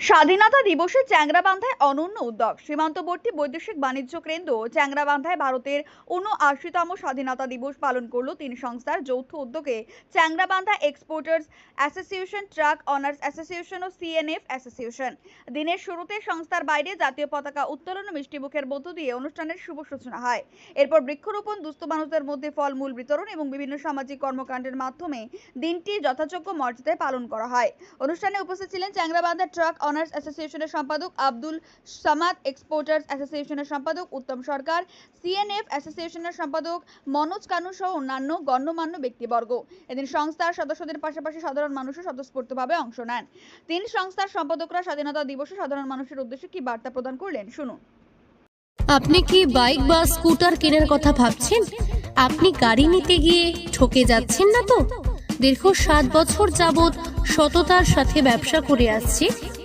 স্বাধীনতা দিবসে চ্যাংরাবান্ধায় অনন্য উদ্যোগ। সীমান্তবর্তী বৈদেশিক বাণিজ্য কেন্দ্র চ্যাংরাবান্ধায় ভারতের উনআশিতম স্বাধীনতা দিবস পালন করল তিন সংস্থার যৌথ উদ্যোগে। Changrabandha exporters association, truck owners association ও সিএনএফ অ্যাসোসিয়েশন। দিনের শুরুতে সংস্থার বাইরে জাতীয় পতাকা উত্তোলন ও মিষ্টিমুখের মধ্য দিয়ে অনুষ্ঠানের শুভ সূচনা হয়। এরপর বৃক্ষরোপণ, দুস্থ মানুষদের মধ্যে ফলমূল বিতরণ এবং বিভিন্ন সামাজিক কর্মকাণ্ডের মাধ্যমে দিনটি যথাযোগ্য মর্যাদায় পালন করা হয়। অনুষ্ঠানে উপস্থিত ছিলেন চ্যাংরাবান্ধা ট্রাক অনার্স অ্যাসোসিয়েশনের সম্পাদক আব্দুল সামাদ, এক্সপোর্টার্স অ্যাসোসিয়েশনের সম্পাদক উত্তম সরকার, সিএনএফ অ্যাসোসিয়েশনের সম্পাদক মনোজ কানু সহ অন্যান্য গণ্যমান্য ব্যক্তিবর্গ। এদিন সংস্থার সদস্যদের পাশাপাশি সাধারণ মানুষও স্বতঃস্ফূর্তভাবে অংশ নেন। তিন সংস্থার সম্পাদকরা স্বাধীনতা দিবসে সাধারণ মানুষের উদ্দেশ্যে কি বার্তা প্রদান করলেন? শুনুন। আপনি কি বাইক বা স্কুটার কেনার কথা ভাবছেন? আপনি গাড়ি নিতে গিয়ে ঠকে যাচ্ছেন না তো? দীর্ঘ সাত বছর যাবৎ সততার সাথে ব্যবসা করে আসছে